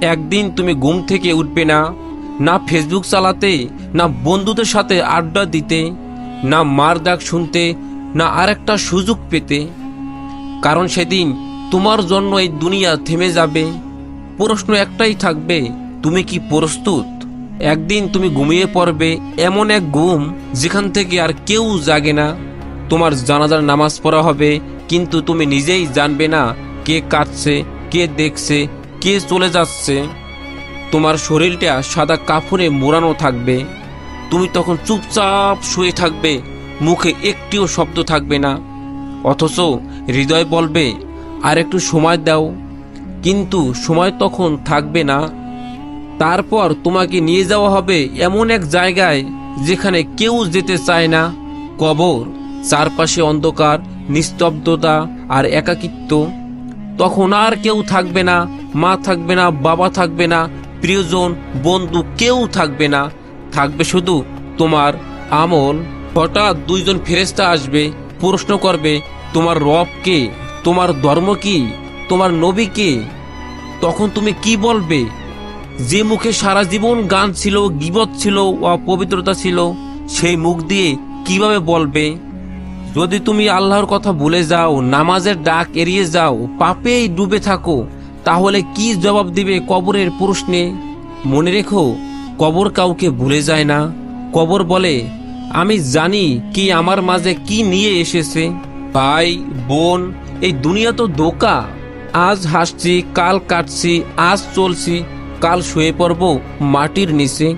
একদিন তুমি ঘুম থেকে উঠবে না না ফেসবুক চালাতে, না বন্ধুদের সাথে আড্ডা দিতে, না মার ডাক শুনতে, না আরেকটা সুযোগ পেতে। কারণ সেদিন তোমার জন্য এই দুনিয়া থেমে যাবে। প্রশ্ন একটাই থাকবে, তুমি কি প্রস্তুত? একদিন তুমি ঘুমিয়ে পড়বে এমন এক ঘুম যেখান থেকে আর কেউ জাগে না। তোমার জানাজার নামাজ পড়া হবে, কিন্তু তুমি নিজেই জানবে না কে কাটছে কে দেখছে কে চলে যাচ্ছে। তোমার শরীরটা সাদা কাপড়ে মোড়ানো থাকবে। তুমি তখন চুপচাপ শুয়ে থাকবে। মুখে একটিও শব্দ থাকবে না। অথচ হৃদয় বলবে, আর একটু সময় দাও। কিন্তু সময় তখন থাকবে না। তারপর তোমাকে নিয়ে যাওয়া হবে এমন এক জায়গায় যেখানে কেউ যেতে চায় না। কবর, চারপাশে অন্ধকার, নিস্তব্ধতা আর একাকিত্ব। তখন আর কেউ থাকবে না। মা থাকবে না, বাবা থাকবে না, প্রিয়জন, বন্ধু কেউ থাকবে না। থাকবে শুধু তোমার আমল। হঠাৎ দুইজন ফেরেস্তা আসবে, প্রশ্ন করবে, তোমার রব কে? তোমার ধর্ম কি? তোমার নবী কে? তখন তুমি কি বলবে? যে মুখে সারা জীবন গান ছিল, গিবত ছিল, অপবিত্রতা ছিল, সেই মুখ দিয়ে কীভাবে বলবে? যদি তুমি আল্লাহর কথা ভুলে যাও, নামাজের ডাক এড়িয়ে যাও, পাপেই ডুবে থাকো। তাহলে কি জবাব দিবে কবরের প্রশ্নে মনে রেখো, কবর কাউকে ভুলে যায় না। কবর বলে, আমি জানি কি আমার মাঝে কি নিয়ে এসেছে। ভাই, বোন, এই দুনিয়া তো দোকা আজ হাসছি, কাল কাটছি, আজ চলছি, কাল শুয়ে পড়ব মাটির নিচে।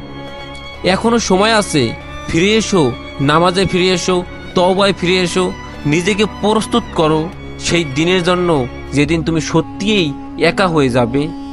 এখনও সময় আছে, ফিরে এসো, নামাজে ফিরে এসো তবায় ফিরে এসো, নিজেকে প্রস্তুত করো। সেই দিনের জন্য, যেদিন তুমি সত্যিই একা হয়ে যাবে।